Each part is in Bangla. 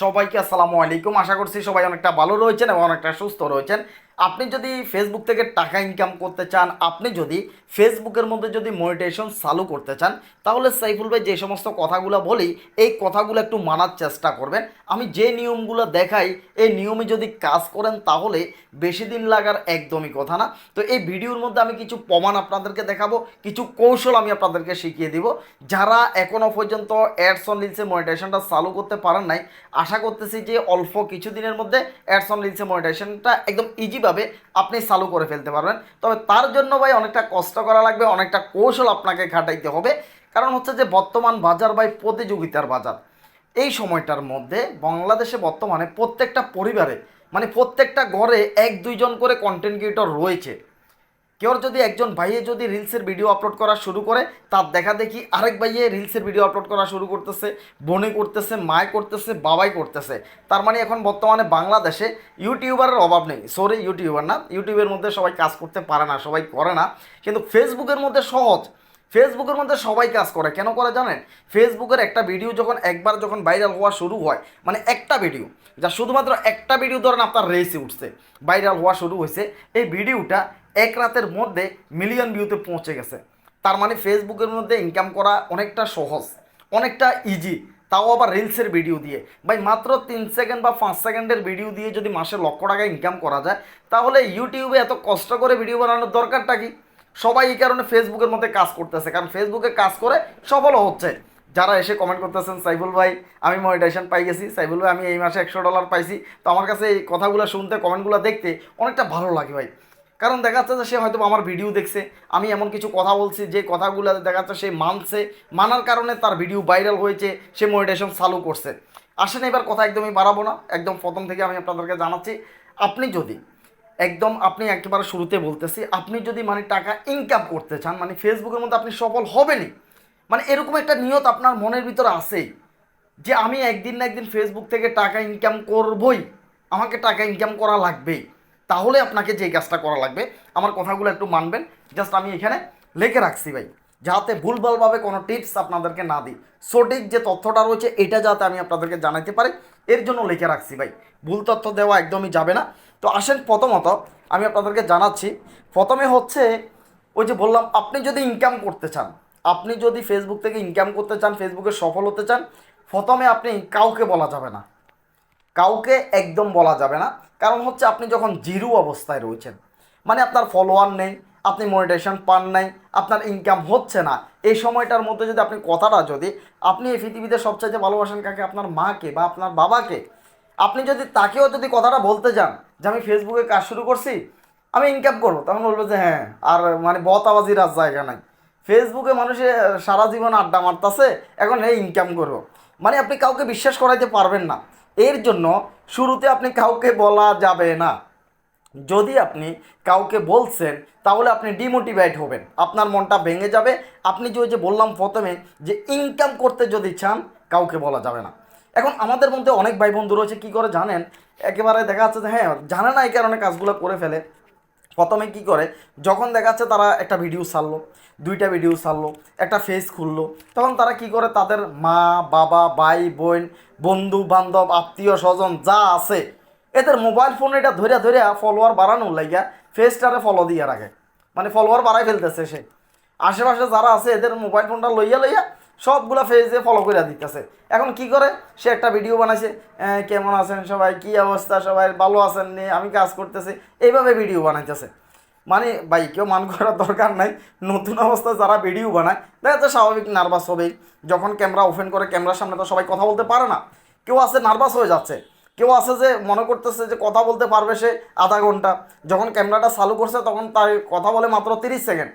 সবাইকে আসসালামু আলাইকুম। আশা করছি সবাই অনেকটা ভালো রয়েছেন এবং অনেকটা সুস্থ রয়েছেন। আপনি যদি ফেসবুক থেকে টাকা ইনকাম করতে চান, আপনি যদি ফেসবুকের মধ্যে যদি মনিটেশন চালু করতে চান, তাহলে সাইফুল ভাই যে সমস্ত কথাগুলো বলি, এই কথাগুলো একটু মানার চেষ্টা করবেন। আমি যে নিয়মগুলো দেখাই, এই নিয়মে যদি কাজ করেন, তাহলে বেশি দিন লাগার একদমই কথা না। তো এই ভিডিওর মধ্যে আমি কিছু প্রমাণ আপনাদেরকে দেখাবো, কিছু কৌশল আমি আপনাদেরকে শিখিয়ে দিব। যারা এখনও পর্যন্ত অ্যাডস অন রিলসে মনিটেশনটা চালু করতে পারেন নাই, আশা করতেছি যে অল্প কিছু দিনের মধ্যে অ্যাডস অন রিলসে মনিটেশনটা একদম ইজিভাবে আপনি চালু করে ফেলতে পারবেন? তবে তার জন্য ভাই অনেকটা কষ্ট করা লাগবে, অনেকটা কৌশল আপনাকে খাটাইতে হবে। কারণ হচ্ছে যে বর্তমান বাজার ভাই প্রতিযোগিতার বাজার। এই সময়টার মধ্যে বাংলাদেশে বর্তমানে প্রত্যেকটা পরিবারে মানে প্রত্যেকটা ঘরে এক দুইজন করে কন্টেন্ট ক্রিয়েটর রয়েছে। কেউ যদি একজন ভাইয়ে যদি রিলসের ভিডিও আপলোড করা শুরু করে, তার দেখা দেখি আরেক ভাইয়ে রিলসের ভিডিও আপলোড করা শুরু করতেছে, বোনে করতেছে, মায় করতেছে, বাবাই করতেছে। তার মানে এখন বর্তমানে বাংলাদেশে ইউটিউবারের অভাব নেই। সরি ইউটিউবার না, ইউটিউবের মধ্যে সবাই কাজ করতে পারে না, সবাই করে না। কিন্তু ফেসবুকের মধ্যে সহজ। ফেসবুকের মধ্যে সবাই কাজ করে। কেন করে জানেন? ফেসবুকের একটা ভিডিও যখন একবার যখন ভাইরাল হওয়া শুরু হয় মানে একটা ভিডিও যা শুধুমাত্র একটা ভিডিও ধরেন আপনার রেসে উঠছে ভাইরাল হওয়া শুরু হয়েছে, এই ভিডিওটা এক রাতের মধ্যে মিলিয়ন ভিউতে পৌঁছে গেছে। তার মানে ফেসবুকের মধ্যে ইনকাম করা অনেকটা সহজ, অনেকটা ইজি তাও আবার রিলসের ভিডিও দিয়ে। ভাই, মাত্র তিন সেকেন্ড বা পাঁচ সেকেন্ডের ভিডিও দিয়ে যদি মাসে লক্ষ টাকা ইনকাম করা যায়, তাহলে ইউটিউবে এত কষ্ট করে ভিডিও বানানোর দরকারটা কি? সবাই এই কারণে ফেসবুকের মধ্যে কাজ করতেছে, কারণ ফেসবুকে কাজ করে সফলও হচ্ছে। যারা এসে কমেন্ট করতেছেন, সাইফুল ভাই, আমি মনিটাইজেশন পাই গেছি। সাইফুল ভাই, আমি এই মাসে একশো ডলার পাইছি। তো আমার কাছে এই কথাগুলো শুনতে কমেন্টগুলো দেখতে অনেকটা ভালো লাগে ভাই। কারণ দেখা যাচ্ছে যে সে হয়তো আমার ভিডিও দেখছে, আমি এমন কিছু কথা বলছি, যে কথাগুলো দেখা যাচ্ছে সে মানছে, মানার কারণে তার ভিডিও ভাইরাল হয়েছে, সে মনিটেশন চালু করছে। আসেন এবার কথা একদমই বাড়াবো না, একদম প্রথম থেকে আমি আপনাদেরকে জানাচ্ছি, আপনি যদি একদম আপনি একেবারে শুরুতে বলতেছি, আপনি যদি মানে টাকা ইনকাম করতে চান মানে ফেসবুকের মধ্যে আপনি সফল হবেনই মানে এরকম একটা নিয়ত আপনার মনের ভিতরে আছেই, যে আমি একদিন না একদিন ফেসবুক থেকে টাকা ইনকাম করবই, আমাকে টাকা ইনকাম করা লাগবেই। তাহলে আপনাকে যে কাজটা করা লাগবে, আমার কথাগুলো একটু মানবেন। জাস্ট আমি এখানে লিখে রাখছি ভাই, যাতে ভুলভালভাবে কোনো টিপস আপনাদেরকে না দিই। সঠিক যে তথ্যটা রয়েছে, এটা যাতে আমি আপনাদেরকে জানাতে পারি, এর জন্য লিখে রাখছি ভাই। ভুল তথ্য দেওয়া একদমই যাবে না। তো আসেন প্রথমত, আমি আপনাদেরকে জানাচ্ছি, প্রথমে হচ্ছে ওই যে বললাম, আপনি যদি ইনকাম করতে চান, আপনি যদি ফেসবুক থেকে ইনকাম করতে চান ফেসবুকে সফল হতে চান, প্রথমে আপনি কাউকে বলা যাবে না। কাউকে একদম বলা যাবে না। কারণ হচ্ছে আপনি যখন জিরো অবস্থায় রয়েছেন মানে আপনার ফলোয়ার নেই, আপনি মনিটেশন পান নাই, আপনার ইনকাম হচ্ছে না, এই সময়টার মধ্যে যদি আপনি কথাটা যদি, আপনি এই পৃথিবীতে সবচাইতে ভালোবাসেন কাকে? আপনার মাকে বা আপনার বাবাকে। আপনি যদি তাকেও যদি কথাটা বলতে যান যে আমি ফেসবুকে কাজ শুরু করছি, আমি ইনকাম করব, তখন বলব যে হ্যাঁ আর মানে বতাবাজির আর জায়গা নাই। ফেসবুকে মানুষে সারা জীবন আড্ডা মারতাছে, এখন এই ইনকাম করব। মানে আপনি কাউকে বিশ্বাস করাইতে পারবেন না। এর জন্য শুরুতে আপনি কাউকে বলা যাবে না। যদি আপনি কাউকে বলছেন, তাহলে আপনি ডিমোটিভেট হবেন। আপনার মনটা ভেঙে যাবে। আপনি যে ওই যে বললাম প্রথমে, যে ইনকাম করতে যদি চান, কাউকে বলা যাবে না। এখন আমাদের মধ্যে অনেক ভাই বন্ধু রয়েছে, কী করে জানেন? একেবারে দেখা যাচ্ছে যে হ্যাঁ জানে না এই কারণে কাজগুলো করে ফেলে। প্রথমে কি করে? যখন দেখাচ্ছে তারা একটা ভিডিও ছাড়লো, দুইটা ভিডিও ছাড়লো, একটা ফেস খুললো, তখন তারা কি করে? তাদের মা, বাবা, ভাই, বোন, বন্ধু, বান্ধব, আত্মীয়, স্বজন যা আছে, এদের মোবাইল ফোন এটা ধরে ধরে ফলোয়ার বাড়ানোর লাগিয়া ফেসটারে ফলো দিয়ে রাখে। মানে ফলোয়ার বাড়াই ফেলতেছে সে। আশেপাশে যারা আছে, এদের মোবাইল ফোনটা লইয়া লইয়া সবগুলা ফেজে ফলো করে দিতেছে। এখন কি করে? সে একটা ভিডিও বানাইছে কেমন আছেন সবাই? কি অবস্থা? সবাই ভালো আছেন নিয়ে আমি কাজ করতেছি। এইভাবে ভিডিও বানাইতেছে। মানে ভাই, কেউ মান করার দরকার নাই। নতুন অবস্থায় যারা ভিডিও বানায়, দেখা যাচ্ছে স্বাভাবিক নার্ভাস হবেই। যখন ক্যামেরা ওপেন করে ক্যামেরার সামনে তো সবাই কথা বলতে পারে না। কেউ আছে নার্ভাস হয়ে যাচ্ছে। কেউ আছে যে মনে করতেছে যে কথা বলতে পারবে সে আধা ঘণ্টা। যখন ক্যামেরাটা চালু করছে, তখন তার কথা বলে মাত্র তিরিশ সেকেন্ড।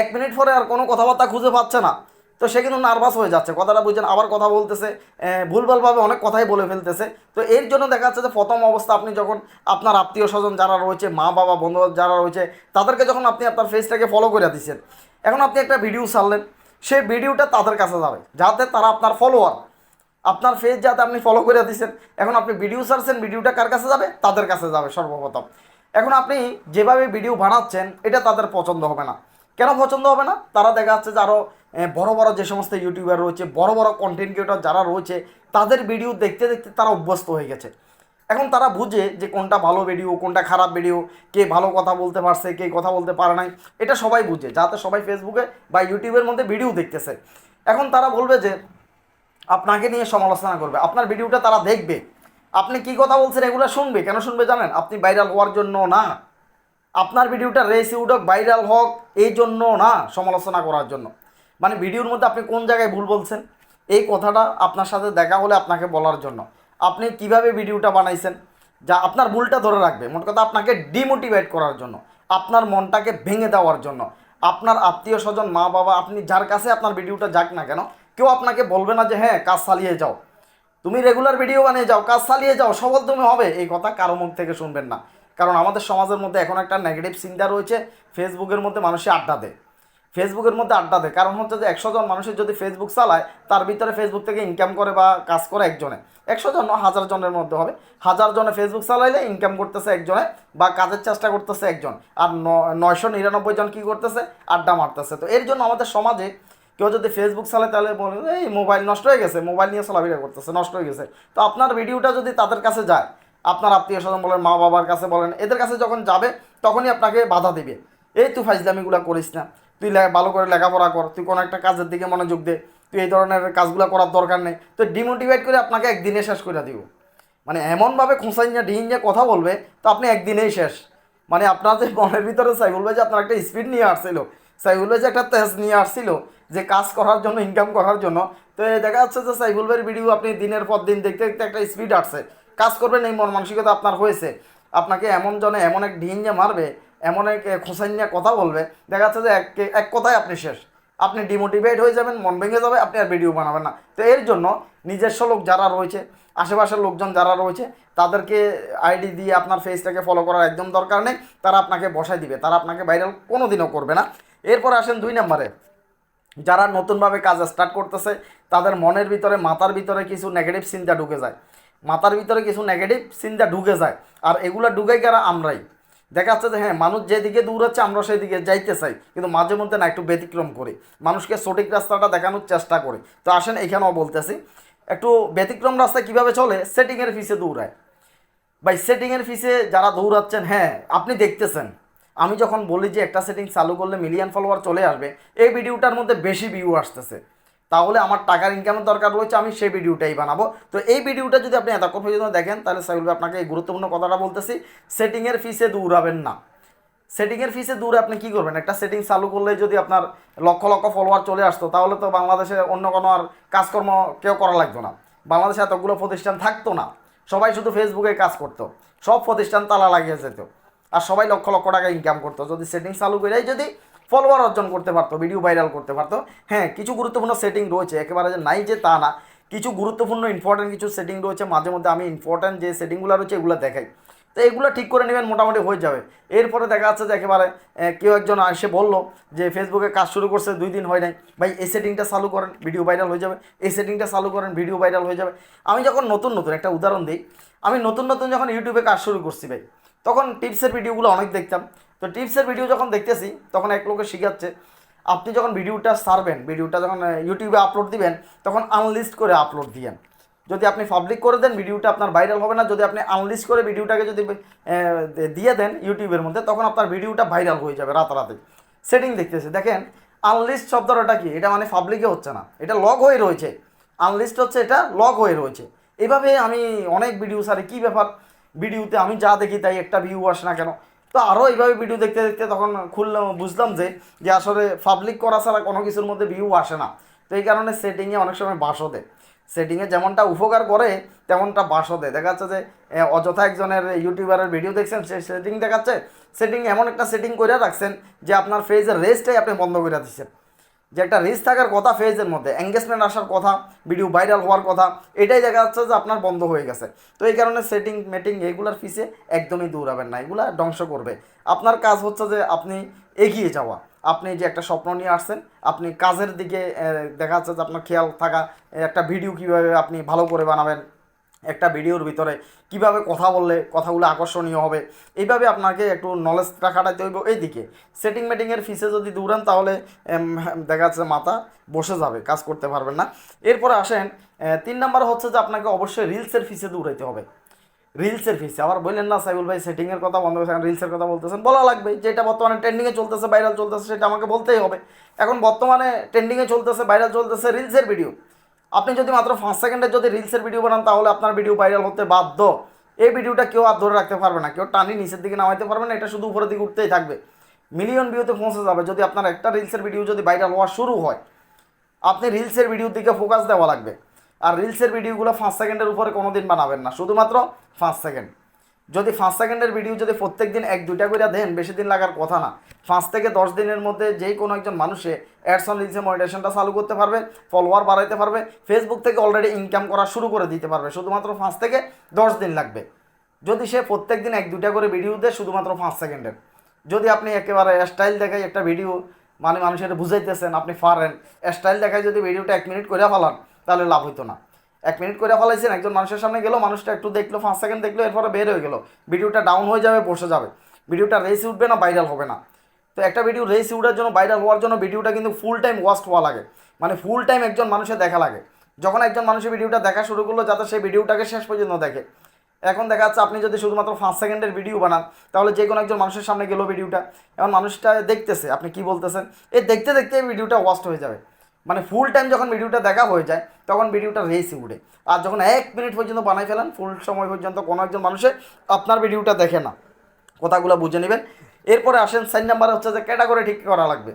এক মিনিট পরে আর কোনো কথাবার্তা খুঁজে পাচ্ছে না। তো সে কিন্তু নার্ভাস হয়ে যাচ্ছে। কথাটা বুঝছেন, আবার কথা বলতেছে ভুলভালভাবে অনেক কথাই বলে ফেলতেছে। তো এর জন্য দেখা যাচ্ছে যে প্রথম অবস্থা আপনি যখন আপনার আত্মীয় স্বজন যারা রয়েছে, মা বাবা বন্ধু যারা রয়েছে, তাদেরকে যখন আপনি আপনার ফেসটাকে ফলো করে দিচ্ছেন, এখন আপনি একটা ভিডিও ছাড়লেন, সেই ভিডিওটা তাদের কাছে যাবে, যাতে তারা আপনার ফলোয়ার আপনার ফেস যাতে আপনি ফলো করে দিচ্ছেন। এখন আপনি ভিডিও ছাড়ছেন ভিডিওটা কার কাছে যাবে? তাদের কাছে যাবে সর্বপ্রথম। এখন আপনি যেভাবে ভিডিও বানাচ্ছেন, এটা তাদের পছন্দ হবে না। কেন পছন্দ হবে না? তারা দেখা যাচ্ছে যে আরও বড় বড় যে সমস্ত ইউটিউবার রয়েছে, বড় বড় কন্টেন্ট ক্রিয়েটর যারা রয়েছে, তাদের ভিডিও দেখতে দেখতে তারা অভ্যস্ত হয়ে গেছে। এখন তারা বুঝে যে কোনটা ভালো ভিডিও কোনটা খারাপ ভিডিও কে ভালো কথা বলতে পারছে, কে কথা বলতে পারে নাই, এটা সবাই বুঝে, যাতে সবাই ফেসবুকে বা ইউটিউবের মধ্যে ভিডিও দেখতেছে। এখন তারা বলবে যে, আপনাকে নিয়ে সমালোচনা করবে, আপনার ভিডিওটা তারা দেখবে। আপনি কি কথা বলছেন, এগুলো শুনবে? কেন শুনবে জানেন? আপনি ভাইরাল হওয়ার জন্য না। আপনার ভিডিওটা রেস হোক ভাইরাল হোক, এই জন্য না, সমালোচনা করার জন্য। মানে ভিডিওর মধ্যে আপনি কোন জায়গায় ভুল বলছেন? এই কথাটা আপনার সাথে দেখা হলে আপনাকে বলার জন্য। আপনি কীভাবে ভিডিওটা বানাইছেন? যা আপনার ভুলটা ধরে রাখবে। মোট কথা আপনাকে ডিমোটিভেট করার জন্য, আপনার মনটাকে ভেঙে দেওয়ার জন্য। আপনার আত্মীয় স্বজন, মা বাবা, আপনি যার কাছে আপনার ভিডিওটা যাক না কেন, কেউ আপনাকে বলবে না যে হ্যাঁ কাজ চালিয়ে যাও। তুমি রেগুলার ভিডিও বানিয়ে যাও, কাজ চালিয়ে যাও সবল তুমি হবে। এই কথা কারও মুখ থেকে শুনবেন না। কারণ আমাদের সমাজের মধ্যে এখন একটা নেগেটিভ চিন্তা রয়েছে। ফেসবুকের মধ্যে মানুষে আড্ডা দেয়। ফেসবুকের মধ্যে আড্ডা দেয়। কারণ হচ্ছে যে একশো জন মানুষের যদি ফেসবুক চালায়, তার ভিতরে ফেসবুক থেকে ইনকাম করে বা কাজ করে একজনে। একশো জন হাজার জনের মধ্যে হবে। হাজার জনে ফেসবুক চালাইলে ইনকাম করতেছে একজনে বা কাজের চেষ্টা করতেছে একজন। আর নয়শো নিরানব্বই জন কী করতেছে? আড্ডা মারতেছে। তো এর জন্য আমাদের সমাজে কেউ যদি ফেসবুক চালায়, তাহলে বলে, এই মোবাইল নষ্ট হয়ে গেছে, মোবাইল নিয়ে চলাফেরা করতেছে, নষ্ট হয়ে গেছে। তো আপনার ভিডিওটা যদি তাদের কাছে যায়, আপনার আত্মীয় স্বজন বলেন মা বাবার কাছে বলেন, এদের কাছে যখন যাবে, তখনই আপনাকে বাধা দেবে। এই তুই ফাইজলামিগুলো করিস না। তুই ভালো করে লেখাপড়া কর, তুই কোনো একটা কাজের দিকে মনোযোগ দে, তুই এই ধরনের কাজগুলো করার দরকার নেই, তো ডিমোটিভেট করে আপনাকে একদিনে শেষ করে দিব। মানে এমনভাবে খোঁচাইয়া ডিহিঞ্জা কথা বলবে, তো আপনি একদিনেই শেষ। মানে আপনার যে মনের ভিতরে চাই বলবে যে আপনার একটা স্পিড নিয়ে আসছিল, সাইফুল ভাই যে একটা তেজ নিয়ে আসছিল, যে কাজ করার জন্য ইনকাম করার জন্য, তো দেখা যাচ্ছে যে ভাইয়ের ভিডিও আপনি দিনের পর দিন দেখতে দেখতে একটা স্পিড আসছে। কাজ করবেন এই মন মানসিকতা আপনার হয়েছে। আপনাকে এমন জনে এমন এক যে মারবে এমন এক খোসাইন নিয়ে কথা বলবে, দেখা যাচ্ছে যে এক এক কথায় আপনি শেষ। আপনি ডিমোটিভেট হয়ে যাবেন, মন ভেঙে যাবে, আপনি আর ভিডিও বানাবেন না। তো এর জন্য নিজস্ব লোক যারা রয়েছে, আশেপাশের লোকজন যারা রয়েছে, তাদেরকে আইডি দিয়ে আপনার ফেসটাকে ফলো করার একদম দরকার নেই। তারা আপনাকে বসাই দিবে, তারা আপনাকে ভাইরাল কোনো দিনও করবে না। এরপর আসেন দুই নম্বরে। যারা নতুনভাবে কাজ স্টার্ট করতেছে, তাদের মনের ভিতরে, মাথার ভিতরে কিছু নেগেটিভ চিন্তা ঢুকে যায়। মাথার ভিতরে কিছু নেগেটিভ চিন্তা ঢুকে যায়। আর এগুলা ঢুকে গেরা আমরাই। দেখা যাচ্ছে যে হ্যাঁ মানুষ যেদিকে দৌড়াচ্ছে, আমরা সেই দিকে যাইতে চাই। কিন্তু মাঝে মধ্যে না, একটু ব্যতিক্রম করি। মানুষকে সঠিক রাস্তাটা দেখানোর চেষ্টা করি। তো আসেন, এখানেও বলতেছি। একটু ব্যতিক্রম রাস্তা কীভাবে চলে? সেটিংয়ের ফিসে দৌড়ায়। ভাই সেটিংয়ের ফিসে যারা দৌড়াচ্ছেন হ্যাঁ আপনি দেখতেছেন। আমি যখন বলি যে একটা সেটিং চালু করলে মিলিয়ন ফলোয়ার চলে আসবে, এই ভিডিওটার মধ্যে বেশি ভিউ আসতেছে। তাহলে আমার টাকার ইনকামের দরকার রয়েছে, আমি সেই ভিডিওটাই বানাবো। তো এই ভিডিওটা যদি আপনি এতক্ষণ পর্যন্ত দেখেন, তাহলে ভাই আপনাকে এই গুরুত্বপূর্ণ কথাটা বলতেছি সেটিংয়ের ফিসে দৌড়াবেন না। সেটিংয়ের ফিসে দূরে আপনি কি করবেন? একটা সেটিং চালু করলে যদি আপনার লক্ষ লক্ষ ফলোয়ার চলে আসতো, তাহলে তো বাংলাদেশে অন্য কোনো আর কাজকর্ম কেউ করা লাগতো না। বাংলাদেশে এতগুলো প্রতিষ্ঠান থাকতো না। সবাই শুধু ফেসবুকে কাজ করতো। সব প্রতিষ্ঠান তালা লাগিয়ে যেত। আর সবাই লক্ষ লক্ষ টাকা ইনকাম করতো। যদি সেটিং চালু করেই যদি ফলোয়ার অর্জন করতে পারতো ভিডিও ভাইরাল করতে পারতো। হ্যাঁ কিছু গুরুত্বপূর্ণ সেটিং রয়েছে, একেবারে যে নাই যে তা না। কিছু গুরুত্বপূর্ণ ইম্পর্টেন্ট কিছু সেটিং রয়েছে, মাঝে মধ্যে আমি ইম্পর্টেন্ট যে সেটিংগুলো রয়েছে, এগুলো দেখাই। তো এগুলো ঠিক করে নেবেন, মোটামুটি হয়ে যাবে। এরপরে দেখা যাচ্ছে যে একেবারে কেউ একজন এসে বলল যে ফেসবুকে কাজ শুরু করছে, দুই দিন হয় নাই। ভাই, এই সেটিংটা চালু করেন ভিডিও ভাইরাল হয়ে যাবে। এই সেটিংটা চালু করেন ভিডিও ভাইরাল হয়ে যাবে। আমি যখন নতুন নতুন একটা উদাহরণ দিই, আমি নতুন নতুন যখন ইউটিউবে কাজ শুরু করছি ভাই তখন টিপসের ভিডিওগুলো অনেক দেখতাম। তো টিপসের ভিডিও যখন দেখতেছি, তখন এক লোকে শিখাচ্ছে, আপনি যখন ভিডিওটা সারবেন ভিডিওটা যখন ইউটিউবে আপলোড দিবেন, তখন আনলিস্ট করে আপলোড দিয়েন। যদি আপনি পাবলিক করে দেন ভিডিওটা আপনার ভাইরাল হবে না। যদি আপনি আনলিস্ট করে ভিডিওটাকে যদি দিয়ে দেন ইউটিউবের মধ্যে, তখন আপনার ভিডিওটা ভাইরাল হয়ে যাবে রাতারাতি। সেটিং দেখতেছে, দেখেন আনলিস্ট শব্দটা কি? এটা মানে পাবলিকে হচ্ছে না। এটা লগ হয়ে রয়েছে। আনলিস্ট হচ্ছে এটা লগ হয়ে রয়েছে। এভাবে আমি অনেক ভিডিও সারি। কী ব্যাপার? ভিডিওতে আমি যা দেখি তাই একটা ভিউ আসে না কেন? তো আরও এইভাবে ভিডিও দেখতে দেখতে তখন খুললাম, বুঝলাম যে যে আসলে পাবলিক করা ছাড়া কোনো কিছুর মধ্যে ভিউ আসে না। তো এই কারণে সেটিংয়ে অনেক সময় বাসও দেয়। সেটিংয়ে যেমনটা উপকার করে, তেমনটা বাসও দেয়। দেখা যাচ্ছে যে অযথা একজনের ইউটিউবারের ভিডিও দেখছেন, সে সেটিং দেখাচ্ছে। সেটিং এমন একটা সেটিং করে রাখছেন যে আপনার ফেজের রেস্টটাই আপনি বন্ধ করে দিচ্ছেন। যে একটা রিস্ক থাকার কথা ফেজের মধ্যে এঙ্গেজমেন্ট আসার কথা ভিডিও ভাইরাল হওয়ার কথা, এটাই দেখা যাচ্ছে যে আপনার বন্ধ হয়ে গেছে। তো এই কারণে সেটিং মেটিং এগুলার পিছে একদমই দৌড়াবেন না, এগুলা ধ্বংস করবে। আপনার কাজ হচ্ছে যে আপনি এগিয়ে যাওয়া। আপনি যে একটা স্বপ্ন নিয়ে আসছেন, আপনি কাজের দিকে দেখা যাচ্ছে যে আপনার খেয়াল থাকা একটা ভিডিও কীভাবে আপনি ভালো করে বানাবেন একটা ভিডিওর ভিতরে কীভাবে কথা বললে কথাগুলো আকর্ষণীয় হবে, এইভাবে আপনাকে একটু নলেজটা খাটাইতে হইব। এইদিকে সেটিং মেটিংয়ের ফিসে যদি দৌড়ান তাহলে দেখা যাচ্ছে মাথা বসে যাবে, কাজ করতে পারবেন না। এরপরে আসেন তিন নাম্বার হচ্ছে যে আপনাকে অবশ্যই রিলসের ফিসে দৌড়াইতে হবে। রিলসের ফিসে আবার বললেন না, সাইবুল ভাই সেটিংয়ের কথা বন্ধ করেছেন রিলসের কথা বলতেছেন, বলা লাগবে যেটা বর্তমানে ট্রেন্ডিংয়ে চলতেছে ভাইরাল চলতেছে, সেটা আমাকে বলতেই হবে। এখন বর্তমানে ট্রেন্ডিংয়ে চলতেছে ভাইরাল চলতেছে রিলসের ভিডিও আপনি যদি মাত্র পাঁচ সেকেন্ডের যদি রিলসের ভিডিও বানান, তাহলে আপনার ভিডিও ভাইরাল হতে বাধ্য। এই ভিডিওটা কেউ আর ধরে রাখতে পারবে না। কেউ টানি নিচের দিকে নামাইতে পারবে না, এটা শুধু উপরের দিকে উঠতেই থাকবে। মিলিয়ন ভিউতে পৌঁছে যাবে। যদি আপনার একটা রিলসের ভিডিও যদি ভাইরাল হওয়া শুরু হয়, আপনি রিলসের ভিডিওর দিকে ফোকাস দেওয়া লাগবে। আর রিলসের ভিডিওগুলো পাঁচ সেকেন্ডের উপরে কোনো দিন বানাবেন না। শুধুমাত্র পাঁচ সেকেন্ড। যদি পাঁচ সেকেন্ডের ভিডিও যদি প্রত্যেক দিন এক, দুইটা করে দেন, বেশি দিন লাগার কথা না। পাঁচ থেকে দশ দিনের মধ্যে যেই কোনো একজন মানুষে অ্যাডস অন রিলসে মনিটেশনটা চালু করতে পারবে ফলোয়ার বাড়াইতে পারবে ফেসবুক থেকে অলরেডি ইনকাম করা শুরু করে দিতে পারবে, শুধুমাত্র পাঁচ থেকে দশ দিন লাগবে। যদি সে প্রত্যেক দিন এক, দুইটা করে ভিডিও দেয়, শুধুমাত্র পাঁচ সেকেন্ডের। যদি আপনি একেবারে স্টাইল দেখাই একটা ভিডিও মানে মানুষের বুঝাইতেছেন, আপনি পারেন স্টাইল দেখায় যদি ভিডিওটা এক মিনিট করে ফেলান, তাহলে লাভ হইতো না। এক মিনিট করে ফেলাইছেন, একজন মানুষের সামনে গেলো, মানুষটা একটু দেখল, পাঁচ সেকেন্ড দেখল, এরপরে বের হয়ে গেলো। ভিডিওটা ডাউন হয়ে যাবে বসে যাবে। ভিডিওটা রেস উঠবে না ভাইরাল হবে না। তো একটা ভিডিও রেস উঠার জন্য ভাইরাল হওয়ার জন্য ভিডিওটা কিন্তু ফুল টাইম ওয়াস্ট হওয়া লাগে। মানে ফুল টাইম একজন মানুষের দেখা লাগে। যখন একজন মানুষের ভিডিওটা দেখা শুরু করল, যাতে সেই ভিডিওটাকে শেষ পর্যন্ত দেখে। এখন দেখা যাচ্ছে আপনি যদি শুধুমাত্র পাঁচ সেকেন্ডের ভিডিও বানান, তাহলে যে কোনো একজন মানুষের সামনে গেলো ভিডিওটা এখন মানুষটা দেখতেছে, আপনি কি বলতেছেন? এই দেখতে দেখতে ভিডিওটা ওয়াস্ট হয়ে যাবে। মানে ফুল টাইম যখন ভিডিওটা দেখা হয়ে যায়, তখন ভিডিওটা রেসে উঠে আর যখন এক মিনিট পর্যন্ত বানাই ফেলেন ফুল সময় পর্যন্ত কোনো একজন মানুষের আপনার ভিডিওটা দেখে না। কথাগুলো বুঝে নেবেন। এরপরে আসেন সাইন নাম্বার হচ্ছে যে ক্যাটাগরি ঠিক করা লাগবে।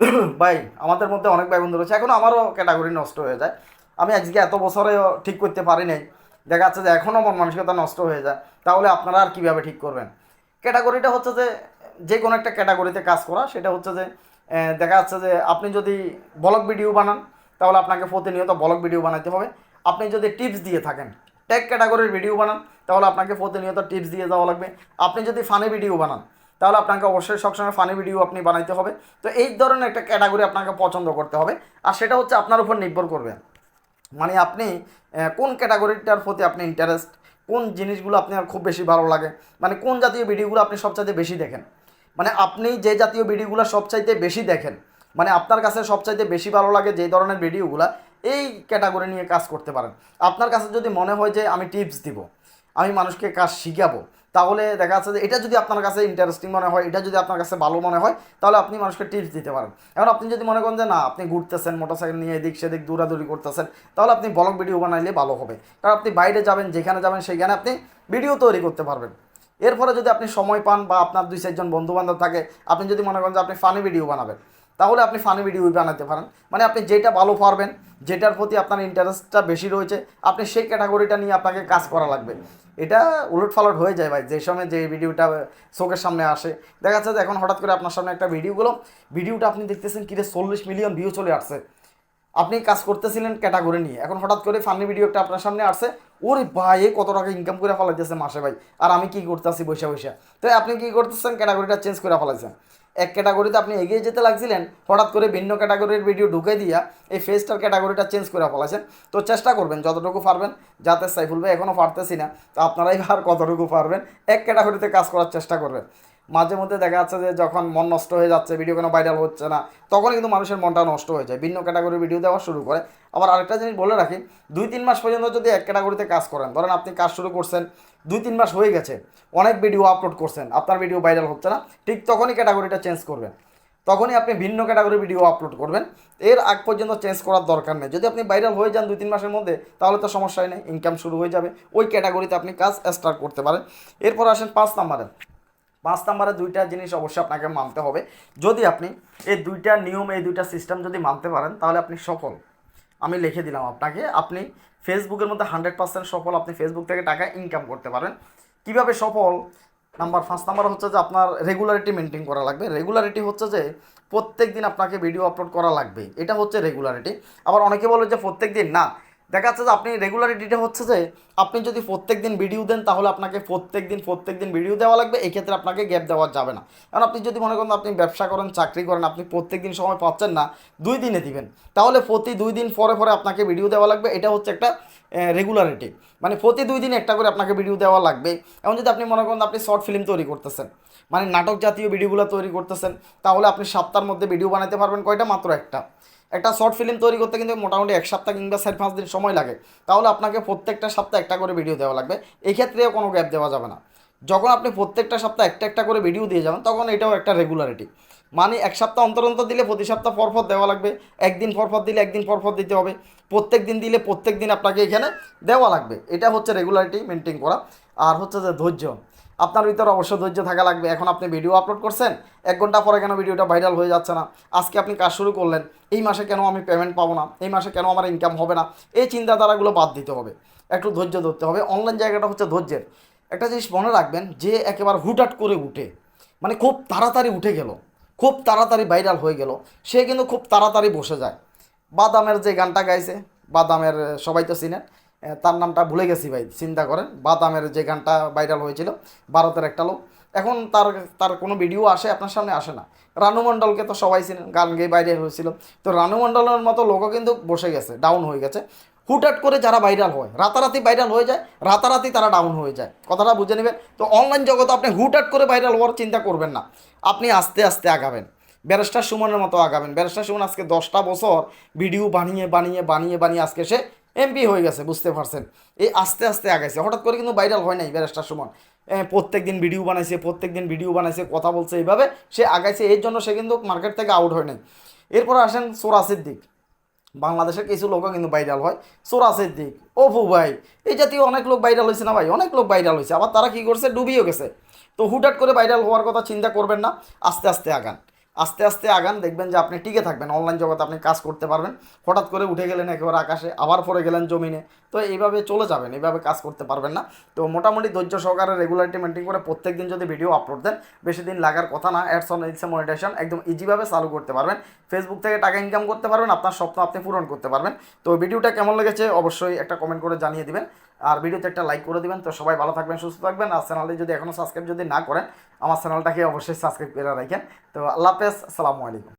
ভাই, আমাদের মধ্যে অনেক ভাই বন্ধু রয়েছে এখনও আমারও ক্যাটাগরি নষ্ট হয়ে যায়। আমি আজকে এত বছরেও ঠিক করতে পারি নাই। দেখা যাচ্ছে যে এখনও মন মানসিকতা নষ্ট হয়ে যায়। তাহলে আপনারা আর কীভাবে ঠিক করবেন? ক্যাটাগরিটা হচ্ছে যে যে কোনো একটা ক্যাটাগরিতে কাজ করা, সেটা হচ্ছে যে দেখা যাচ্ছে যে আপনি যদি ব্লগ ভিডিও বানান, তাহলে আপনাকে প্রতিনিয়ত ব্লগ ভিডিও বানাতে হবে। আপনি যদি টিপস দিয়ে থাকেন টেক ক্যাটাগরির ভিডিও বানান, তাহলে আপনাকে প্রতিনিয়ত টিপস দিয়ে যাওয়া লাগবে। আপনি যদি ফানি ভিডিও বানান, তাহলে আপনাকে অবশ্যই সবসময় ফানি ভিডিও আপনি বানাইতে হবে। তো এই ধরনের একটা ক্যাটাগরি আপনাকে পছন্দ করতে হবে, আর সেটা হচ্ছে আপনার উপর নির্ভর করবে। মানে আপনি কোন ক্যাটাগরিটার প্রতি আপনি ইন্টারেস্ট কোন জিনিসগুলো আপনার খুব বেশি ভালো লাগে মানে কোন জাতীয় ভিডিওগুলো আপনি সবচাইতে বেশি দেখেন। মানে আপনি যে জাতীয় ভিডিওগুলো সবচাইতে বেশি দেখেন মানে আপনার কাছে সবচাইতে বেশি ভালো লাগে যে ধরনের ভিডিওগুলো, এই ক্যাটাগরি নিয়ে কাজ করতে পারেন। আপনার কাছে যদি মনে হয় যে আমি টিপস দিব, আমি মানুষকে কাজ শিখাবো, তাহলে দেখা যাচ্ছে যে এটা যদি আপনার কাছে ইন্টারেস্টিং মনে হয়, এটা যদি আপনার কাছে ভালো মনে হয়, তাহলে আপনি মানুষকে টিপস দিতে পারেন। এখন আপনি যদি মনে করেন যে না, আপনি ঘুরতেছেন, মোটরসাইকেল নিয়ে এদিক সেদিক দৌড়াদৌড়ি করতেছেন, তাহলে আপনি ব্লগ ভিডিও বানাইলে ভালো হবে। কারণ আপনি বাইরে যাবেন, যেখানে যাবেন সেইখানে আপনি ভিডিও তৈরি করতে পারবেন। এরপরে যদি আপনি সময় পান বা আপনার দুই চারজন বন্ধু বান্ধব থাকে, আপনি যদি মনে করেন যে আপনি ফানি ভিডিও বানাবেন, তাহলে আপনি ফানি ভিডিও বানাতে পারেন। মানে আপনি যেটা ভালো পারবেন, যেটার প্রতি আপনার ইন্টারেস্টটা বেশি রয়েছে, আপনি সেই ক্যাটাগরিটা নিয়ে আপনাকে কাজ করা লাগবে। এটা উলট ফালট হয়ে যায় ভাই, যে সময় যে ভিডিওটা চোখের সামনে আসে। দেখা যাচ্ছে এখন হঠাৎ করে আপনার সামনে একটা ভিডিও গুলো ভিডিওটা আপনি দেখতেছেন কিরে চল্লিশ মিলিয়ন ভিউ চলে আসছে। আপনি কাজ করতেছিলেন ক্যাটাগরি নিয়ে। এখন হঠাৎ করে ফানি ভিডিও একটা আপনার সামনে আসছে, ওরে ভাই, এ কত টাকা ইনকাম করে ফেলাইতেছে মাসে ভাই। আর আমি কি করতেছি বৈশা বৈশা তো আপনি কি করতেছেন? ক্যাটাগরিটা চেঞ্জ করে ফেলাইছেন। এক ক্যাটাগরিতে আপনি এগিয়ে যেতে লাগছিলেন, হঠাৎ করে ভিন্ন ক্যাটাগরির ভিডিও ঢুকে দিয়া এই ফেসটার ক্যাটাগরিটা চেঞ্জ করে ফেলাইছেন। তো চেষ্টা করবেন, যতটুকু পারবেন। যাতে সাইফুল ভাই এখনও পারতেছি না, তো আপনারাই আর কতটুকু পারবেন, এক ক্যাটাগরিতে কাজ করার চেষ্টা করবেন। মাঝে মধ্যে দেখা যাচ্ছে যে যখন মন নষ্ট হয়ে যাচ্ছে ভিডিও কোনো ভাইরাল হচ্ছে না তখন কিন্তু মানুষের মনটা নষ্ট হয়ে যায়, ভিন্ন ক্যাটাগরির ভিডিও দেওয়া শুরু করে। আবার আরেকটা জিনিস বলে রাখি, দুই তিন মাস পর্যন্ত যদি এক ক্যাটাগরিতে কাজ করেন, ধরেন আপনি কাজ শুরু করছেন, দুই তিন মাস হয়ে গেছে, অনেক ভিডিও আপলোড করছেন, আপনার ভিডিও ভাইরাল হচ্ছে না, ঠিক তখনই ক্যাটাগরিটা চেঞ্জ করবেন। তখনই আপনি ভিন্ন ক্যাটাগরির ভিডিও আপলোড করবেন, এর আগ পর্যন্ত চেঞ্জ করার দরকার নেই। যদি আপনি ভাইরাল হয়ে যান দুই তিন মাসের মধ্যে, তাহলে তো সমস্যাই নেই ইনকাম শুরু হয়ে যাবে, ওই ক্যাটাগরিতে আপনি কাজ স্টার্ট করতে পারেন। এরপর আসেন পাঁচ নাম্বারে পাঁচ নাম্বারে দুইটা জিনিস অবশ্যই আপনাকে মানতে হবে। যদি আপনি এই দুইটা নিয়ম, এই দুইটা সিস্টেম যদি মানতে পারেন, তাহলে আপনি সফল। আমি লিখে দিলাম আপনাকে, আপনি ফেসবুকের মধ্যে হান্ড্রেড পার্সেন্ট সফল, আপনি ফেসবুক থেকে টাকা ইনকাম করতে পারেন। কীভাবে সফল? নাম্বার ফার্স্ট নাম্বার হচ্ছে যে আপনার রেগুলারিটি মেনটেন করা লাগবে। রেগুলারিটি হচ্ছে যে প্রত্যেক দিন আপনাকে ভিডিও আপলোড করা লাগবে। এটা হচ্ছে রেগুলারিটি আবার অনেকে বলে যে প্রত্যেক দিন না দেখা যাচ্ছে যে আপনি রেগুলারিটিটা হচ্ছে যে আপনি যদি প্রত্যেক দিন ভিডিও দেন, তাহলে আপনাকে প্রত্যেক দিন প্রত্যেক দিন ভিডিও দেওয়া লাগবে। এই ক্ষেত্রে আপনাকে গ্যাপ দেওয়া যাবে না। কারণ আপনি যদি মনে করেন আপনি ব্যবসা করেন, চাকরি করেন, আপনি প্রত্যেক দিন সময় পাচ্ছেন না, দুই দিনে দিবেন। তাহলে প্রতি দুই দিন পরে পরে আপনাকে ভিডিও দেওয়া লাগবে। এটা হচ্ছে একটা রেগুলারিটি মানে প্রতি দুই দিন একটা করে আপনাকে ভিডিও দেওয়া লাগবে। এমন যদি আপনি মনে করেন আপনি শর্ট ফিল্ম তৈরি করতেছেন মানে নাটক জাতীয় ভিডিওগুলো তৈরি করতেছেন, তাহলে আপনি সপ্তাহের মধ্যে ভিডিও বানাতে পারবেন কয়টা? মাত্র একটা। একটা শর্ট ফিল্ম তৈরি করতে কিন্তু মোটামুটি এক সপ্তাহ কিংবা চার পাঁচ দিন সময় লাগে। তাহলে আপনাকে প্রত্যেকটা সপ্তাহে একটা করে ভিডিও দেওয়া লাগবে। এই ক্ষেত্রেও কোনো গ্যাপ দেওয়া যাবে না। যখন আপনি প্রত্যেকটা সপ্তাহে একটা একটা করে ভিডিও দিয়ে যাবেন, তখন এটাও একটা রেগুলারিটি মানে এক সপ্তাহ অন্তর অন্তর দিলে প্রতি সপ্তাহ পরপর দেওয়া লাগবে। একদিন পরপর দিলে একদিন পরপর দিতে হবে। প্রত্যেক দিন দিলে প্রত্যেক দিন আপনাকে এখানে দেওয়া লাগবে। এটা হচ্ছে রেগুলারিটি মেনটেন করা। আর হচ্ছে যে ধৈর্য। আপনার ভিতরে অবশ্যই ধৈর্য থাকা লাগবে। এখন আপনি ভিডিও আপলোড করছেন, এক ঘণ্টা পরে কেন ভিডিওটা ভাইরাল হয়ে যাচ্ছে না? আজকে আপনি কাজ শুরু করলেন, এই মাসে কেন আমি পেমেন্ট পাবো না? এই মাসে কেন আমার ইনকাম হবে না? এই চিন্তাধারাগুলো বাদ দিতে হবে, একটু ধৈর্য ধরতে হবে। অনলাইন জায়গাটা হচ্ছে ধৈর্যের। একটা জিনিস মনে রাখবেন, যে একেবারে হুটহাট করে উঠে মানে খুব তাড়াতাড়ি উঠে গেল, খুব তাড়াতাড়ি ভাইরাল হয়ে গেল, সে কিন্তু খুব তাড়াতাড়ি বসে যায়। বাদামের যে গানটা গাইছে, বাদামের, সবাই তো চিনেন তার নামটা ভুলে গেছি ভাই, চিন্তা করেন। বাদামের যে গানটা ভাইরাল হয়েছিল, ভারতের একটা লোক। এখন তার তার কোনো ভিডিও আসে, আপনার সামনে আসে না। রানু মণ্ডলকে তো সবাই চিনেন গান গেয়ে ভাইরাল হয়েছিল। তো রানু মণ্ডলের মতো লোকও কিন্তু বসে গেছে ডাউন হয়ে গেছে। হুটহাট করে যারা ভাইরাল হয়, রাতারাতি ভাইরাল হয়ে যায়, রাতারাতি তারা ডাউন হয়ে যায়। কথাটা বুঝে নেবেন? তো অনলাইন জগতে আপনি হুটহাট করে ভাইরাল হওয়ার চিন্তা করবেন না। আপনি আস্তে আস্তে আগাবেন। ব্যারিস্টার সুমনের মতো আগাবেন। ব্যারিস্টার সুমন আজকে দশটা বছর ভিডিও বানিয়ে বানিয়ে বানিয়ে বানিয়ে আজকে সে এমপি হয়ে গেছে, বুঝতে পারছেন? এই আস্তে আস্তে আগাইছে। হঠাৎ করে কিন্তু ভাইরাল হয় নাই ব্যারিস্টার সুমন। প্রত্যেক দিন ভিডিও বানাইছে প্রত্যেক দিন ভিডিও বানাইছে, কথা বলছে এইভাবে। সে আগাইছে, এর জন্য সে কিন্তু মার্কেট থেকে আউট হয় নাই। এরপর আসেন সোরা সিদ্দিক। বাংলাদেশের কিছু লোকও কিন্তু ভাইরাল হয়। সোরা সিদ্দিক, অপু ভাই, এই জাতীয় অনেক লোক ভাইরাল হয়েছে না ভাই? অনেক লোক ভাইরাল হয়েছে আবার তারা কি করছে? ডুবিও গেছে। তো হুটহাট করে ভাইরাল হওয়ার কথা চিন্তা করবেন না। আস্তে আস্তে আগান। আস্তে আস্তে আগান, দেখবেন যে আপনি টিকে থাকবেন। অনলাইন জগতে আপনি কাজ করতে পারবেন। হঠাৎ করে উঠে গেলেন একেবারে আকাশে, আবার পরে গেলেন জমিনে। তো এইভাবে চলে যাবেন, এইভাবে কাজ করতে পারবেন না। তো মোটামুটি ধৈর্য সহকারে রেগুলারিটি মেনটেন করে প্রত্যেক দিন যদি ভিডিও আপলোড দেন, বেশি দিন লাগার কথা না। অ্যাডস অন ইটস মনিটেশন একদম ইজিভাবে চালু করতে পারবেন। ফেসবুক থেকে টাকা ইনকাম করতে পারবেন, আপনার স্বপ্ন আপনি পূরণ করতে পারবেন। তো ভিডিওটা কেমন লেগেছে, অবশ্যই একটা কমেন্ট করে জানিয়ে দিবেন। আর ভিডিওতে একটা লাইক করে দেবেন। তো সবাই ভালো থাকবেন, সুস্থ থাকবেন। আর চ্যানেলটি যদি এখনও সাবস্ক্রাইব যদি না করেন, আমার চ্যানেলটাকে অবশ্যই সাবস্ক্রাইব করে রাখেন। তো আল্লাহ হাফেজ, আসসালামু আলাইকুম।